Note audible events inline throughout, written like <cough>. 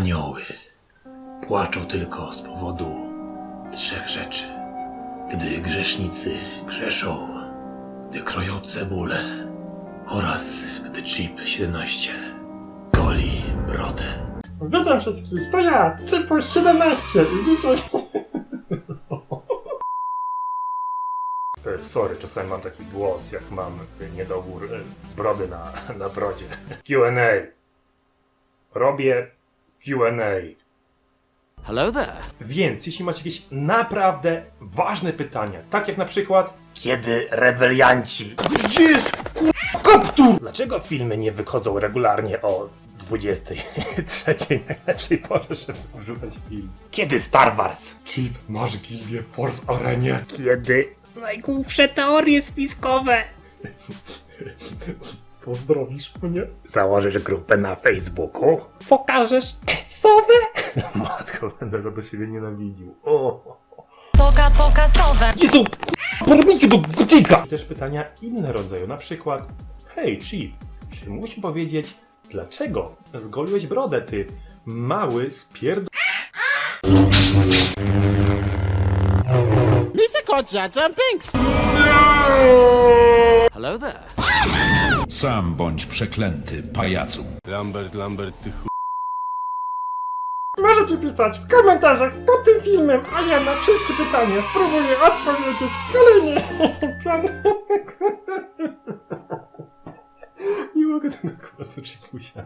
Anioły płaczą tylko z powodu trzech rzeczy. Gdy grzesznicy grzeszą, gdy kroją cebulę oraz gdy Chip 17 goli brodę. Witam wszystkich, to ja, Typu 17 i dzisiaj... <laughs> E, Sorry, czasami mam taki głos, jak mam e, niedobór e, brody na, <laughs> na brodzie. Q&A. Robię Q&A. Hello there. Więc jeśli macie jakieś naprawdę ważne pytania, tak jak na przykład Kiedy rebelianci? Gdzie jest kaptur? Dlaczego filmy nie wychodzą regularnie o 23 <laughs> najlepszej porze, żeby wrzucać film? Kiedy Star Wars? Chip, masz gildię w Force Arenie? Kiedy najgłupsze teorie spiskowe? <laughs> Pozdrowisz mnie? Założysz grupę na Facebooku? Pokażesz sowę? <laughs> Matko, będę za to siebie nienawidził. O. Poka pokasowe. Jezu, poradniki do butika! Też pytania inne rodzaju, na przykład Hej, Chip, czy mógłbyś mi powiedzieć, dlaczego zgoliłeś brodę, ty mały spierd... Hello there. Sam bądź przeklęty, pajacu. Lambert, Lambert, ty ch... Możecie pisać w komentarzach pod tym filmem, a ja na wszystkie pytania spróbuję odpowiedzieć kolejny <laughs> plan. <laughs> Nie mogę tego głosu Chipusia.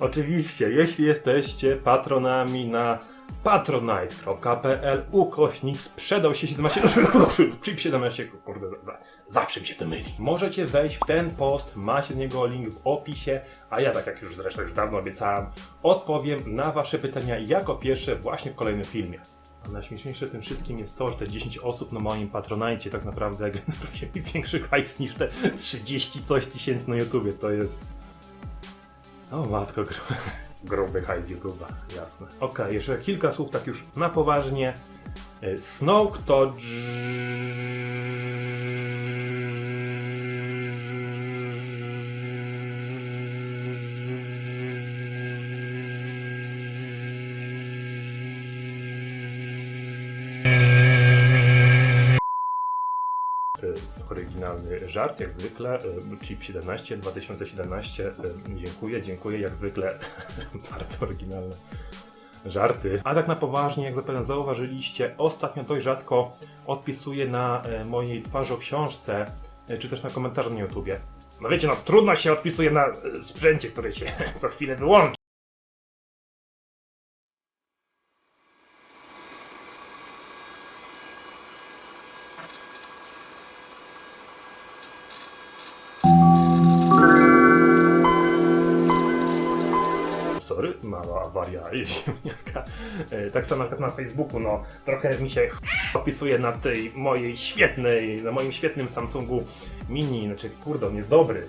Oczywiście, jeśli jesteście patronami na patronite.pl ukośnik sprzedał się 17 <laughs> chip 17 kurde za, za, zawsze mi się to myli możecie wejść w ten post macie do niego link w opisie a ja tak jak już zresztą już dawno obiecałem odpowiem na wasze pytania jako pierwsze właśnie w kolejnym filmie a najśmieszniejsze tym wszystkim jest to, że te 10 osób na moim patronajcie tak naprawdę generuje mi większy hajs niż te 30 coś tysięcy na YouTubie to jest o matko. Gruby hajs YouTube'a, jasne. Okej, jeszcze kilka słów tak już na poważnie. E, Snoke to... E, Oryginalny żart, jak zwykle. e, Chip 17, 2017. e, Dziękuję, dziękuję, jak zwykle. <laughs> Bardzo oryginalne żarty. A tak na poważnie, jak zapewne zauważyliście, ostatnio dość rzadko odpisuję na e, mojej twarzy o książce, e, czy też na komentarzu na YouTubie. No wiecie, no trudno się odpisuje na e, sprzęcie, który się <laughs> co chwilę wyłączy. Mała awaria <laughs> ziemniaka. E, Tak samo na Facebooku, no trochę mi się opisuje na tej mojej świetnej, na moim świetnym Samsungu Mini, znaczy kurde, on jest dobry.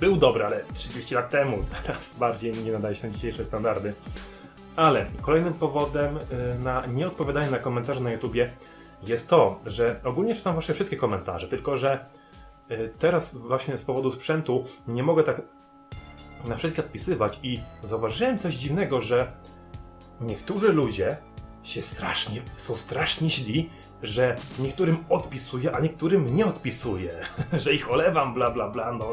Był dobry, ale 30 lat temu, <laughs> teraz bardziej nie nadaje się na dzisiejsze standardy. Ale kolejnym powodem y, na nieodpowiadanie na komentarze na YouTubie jest to, że ogólnie czytam wasze wszystkie komentarze, tylko że y, teraz właśnie z powodu sprzętu nie mogę tak na wszystkie odpisywać i zauważyłem coś dziwnego, że niektórzy ludzie się strasznie, są strasznie źli, że niektórym odpisuję, a niektórym nie odpisuję, <laughs> że ich olewam, bla bla bla, no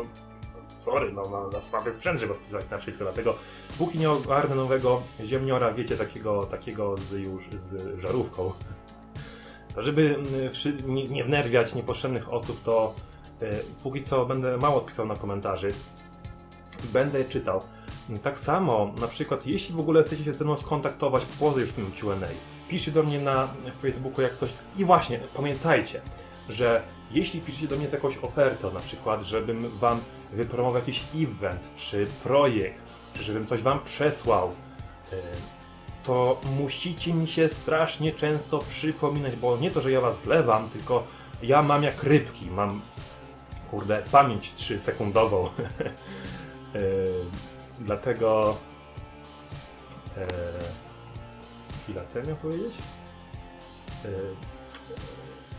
sorry, no mam za słaby sprzęt, żeby odpisywać na wszystko, dlatego póki nie ogarnę nowego ziemniora, wiecie, takiego, takiego z już z żarówką, to żeby mm, nie wnerwiać niepotrzebnych osób, to e, póki co będę mało odpisał na komentarzy, będę czytał. Tak samo, na przykład, jeśli w ogóle chcecie się ze mną skontaktować poza już tym Q&A, piszcie do mnie na Facebooku jak coś. I właśnie, pamiętajcie, że jeśli piszecie do mnie z jakąś ofertą, na przykład, żebym wam wypromował jakiś event, czy projekt, czy żebym coś wam przesłał, yy, to musicie mi się strasznie często przypominać, bo nie to, że ja was zlewam, tylko ja mam jak rybki, mam kurde pamięć 3 sekundową. Yy, <laughs> dlatego. Yy, chwila, co ja miałem powiedzieć? Yy,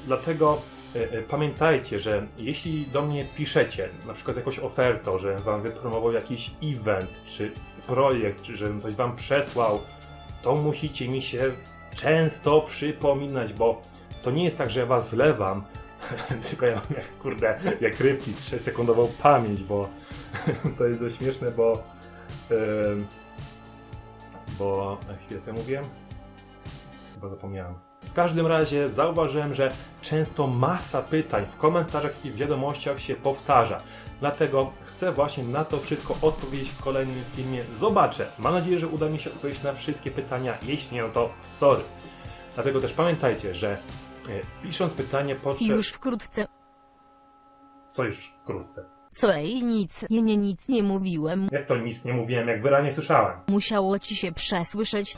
dlatego e, pamiętajcie, że jeśli do mnie piszecie, na przykład jakąś ofertę, że wam wypromował jakiś event, czy projekt, czy żebym coś wam przesłał, to musicie mi się często przypominać, bo to nie jest tak, że ja was zlewam, <laughs> tylko ja mam jak, kurde, jak rybki 3-sekundową pamięć, bo <laughs> to jest dość śmieszne, bo em, bo chwilę co ja mówiłem? Chyba zapomniałem. W każdym razie zauważyłem, że często masa pytań w komentarzach i w wiadomościach się powtarza. Dlatego chcę właśnie na to wszystko odpowiedzieć w kolejnym filmie. Zobaczę. Mam nadzieję, że uda mi się odpowiedzieć na wszystkie pytania. Jeśli nie, no to sorry. Dlatego też pamiętajcie, że e, pisząc pytanie podczas... Już wkrótce. Co już wkrótce? Co ej, nic, nie, nie, nic nie mówiłem. Jak to nic nie mówiłem, jak wyraźnie słyszałem. Musiało ci się przesłyszeć.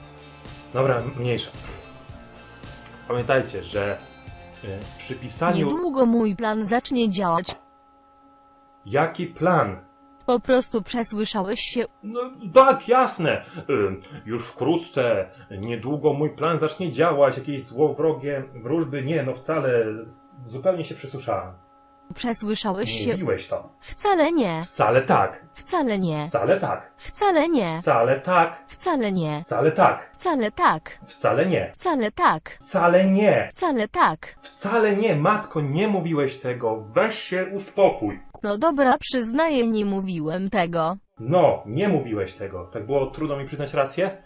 Dobra, mniejsza. Pamiętajcie, że e, przy pisaniu... Niedługo mój plan zacznie działać. Jaki plan? Po prostu przesłyszałeś się. No tak, jasne. Ym, Już wkrótce, niedługo mój plan zacznie działać, jakieś złowrogie wróżby. Nie, no wcale, zupełnie się przesłyszałem. Przesłyszałeś się. mówiłeś to. Wcale nie. Wcale tak, Wcale nie. wcale tak, Wcale nie. wcale tak, Wcale nie. wcale tak, Wcale tak. wcale nie, Wcale tak. wcale nie, Wcale tak. wcale nie, matko, nie mówiłeś tego, weź się uspokój. No dobra, przyznaję, nie mówiłem tego. No, nie mówiłeś tego. Tak było trudno mi przyznać rację?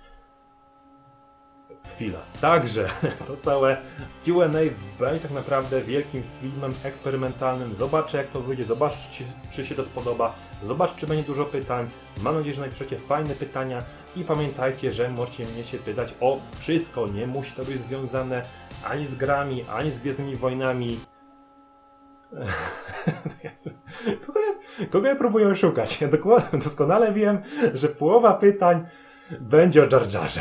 Chwila. Także <laughs> to całe QA będzie tak naprawdę wielkim filmem eksperymentalnym. Zobaczę jak to wyjdzie, zobaczcie czy się to spodoba, zobacz czy będzie dużo pytań. Mam nadzieję, że napiszecie fajne pytania i pamiętajcie, że możecie mnie się pytać o wszystko. Nie musi to być związane ani z grami, ani z Gwiezdnymi Wojnami. <laughs> Kogo ja, kogo ja próbuję szukać? Ja doskonale wiem, że połowa pytań będzie o Jar Jarze.